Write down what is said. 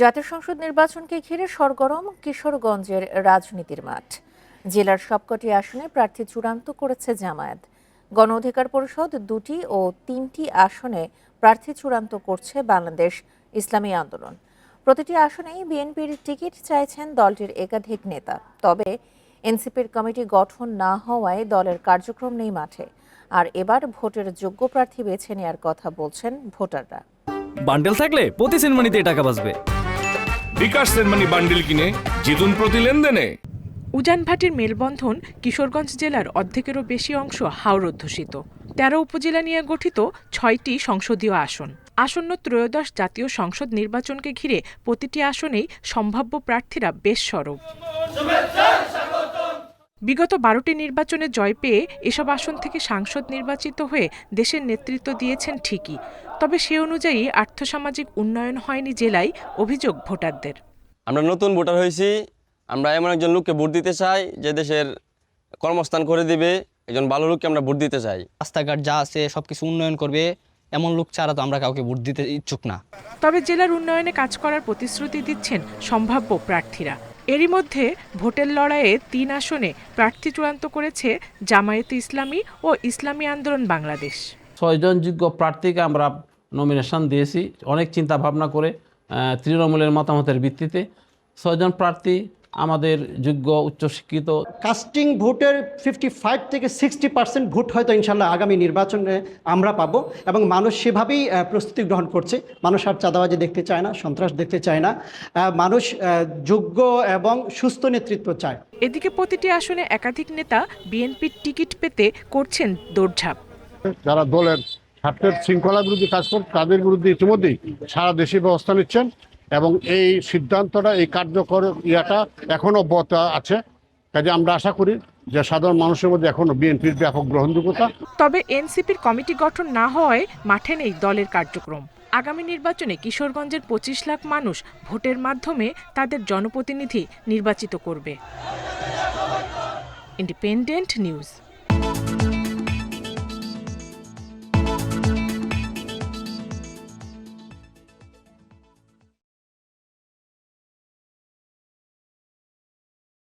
জাতীয় সংসদ নির্বাচনকে ঘিরে সরগরম কিশোরগঞ্জের রাজনীতির মাঠ। জেলার সবকটি আসনে প্রার্থী চূড়ান্ত করেছে জামায়াত। গণ অধিকার পরিষদ দুটি ও তিনটি আসনে প্রার্থী চূড়ান্ত করছে বাংলাদেশ ইসলামী আন্দোলন। প্রতিটি আসনেই বিএনপির টিকিট চাইছেন দলটির একাধিক নেতা। তবে এনসিপির কমিটি গঠন না হওয়ায় দলের কার্যক্রম নেই মাঠে। আর এবার ভোটের যোগ্য প্রার্থী বেছে নেওয়ার কথা বলছেন ভোটাররা। বান্ডেল থাকলে প্রতি সেনমানিতে টাকা বাঁচবে। বিকাশ সেনমানি বান্ডিল কিনে জিতুন প্রতি লেনদেনে। উজান ভাটির মেলবন্ধন কিশোরগঞ্জ জেলার অর্ধেকেরও বেশি অংশ হাওর অধ্যুষিত। তেরো উপজেলা নিয়ে গঠিত ছয়টি সংসদীয় আসন। আসন্ন ত্রয়োদশ জাতীয় সংসদ নির্বাচনকে ঘিরে প্রতিটি আসনেই সম্ভাব্য প্রার্থীরা বেশ সরব। বিগত বারোটি নির্বাচনে জয় পেয়ে এসব আসন থেকে সাংসদ নির্বাচিত হয়ে দেশের নেতৃত্ব দিয়েছেন ঠিকই। তবে সে অনুযায়ী আর্থসামাজিক উন্নয়ন হয়নি জেলায় অভিযোগ ভোটারদের। আমরা নতুন ভোটার হয়েছি। আমরা এমন একজন লোককে ভোট দিতে চাই যে দেশের কর্মস্থান করে দিবে। একজন ভালো লোককে আমরা ভোট দিতে চাই। রাস্তাঘাট যা আছে সব কিছু উন্নয়ন করবে। এমন লোক ছাড়া তো আমরা কাউকে ভোট দিতে ইচ্ছুক না। তবে জেলার উন্নয়নে কাজ করার প্রতিশ্রুতি দিচ্ছেন সম্ভাব্য প্রার্থীরা। এরই মধ্যে ভোটের লড়াইয়ে তিন আসনে প্রার্থী চূড়ান্ত করেছে জামায়াতে ইসলামী ও ইসলামী আন্দোলন বাংলাদেশ। ছয়জন যোগ্য প্রার্থীকে আমরা নমিনেশন দিয়েছি। অনেক চিন্তা ভাবনা করে তৃণমূলের মতামতের ভিত্তিতে ছয়জন প্রার্থী আমাদের যোগ্য উচ্চশিক্ষিত কাস্টিং ভোটের ফিফটি ফাইভ থেকে সিক্সটি পার্সেন্ট ভোট হয়তো ইনশাল্লাহ আগামী নির্বাচনে আমরা পাবো এবং মানুষ সেভাবেই প্রস্তুতি গ্রহণ করছে। মানুষ আর চাঁদাবাজি দেখতে চায় না সন্ত্রাস দেখতে চায় না। মানুষ যোগ্য এবং সুস্থ নেতৃত্ব চায়। এদিকে প্রতিটি আসনে একাধিক নেতা বিএনপির টিকিট পেতে করছেন দৌড়ঝাঁপ। যারা দলের স্বার্থের শৃঙ্খলা বিরোধী কাজ করছে তাদের বিরুদ্ধে ইতিমধ্যেই সারা দেশে ব্যবস্থা নিচ্ছেন। এবং এই সিদ্ধান্তটা, এই কার্যকর ইয়াটা এখনও অব্যাহত আছে। কাজে আমরা আশা করি যে সাধারণ মানুষের মধ্যে এখনও বিএনপির ব্যাপক গ্রহণযোগ্যতা। তবে এনসিপির কমিটি গঠন না হওয়ায় মাঠে নেই দলের কার্যক্রম। আগামী নির্বাচনে কিশোরগঞ্জের পঁচিশ লাখ মানুষ ভোটের মাধ্যমে তাদের জনপ্রতিনিধি নির্বাচিত করবে। Independent news.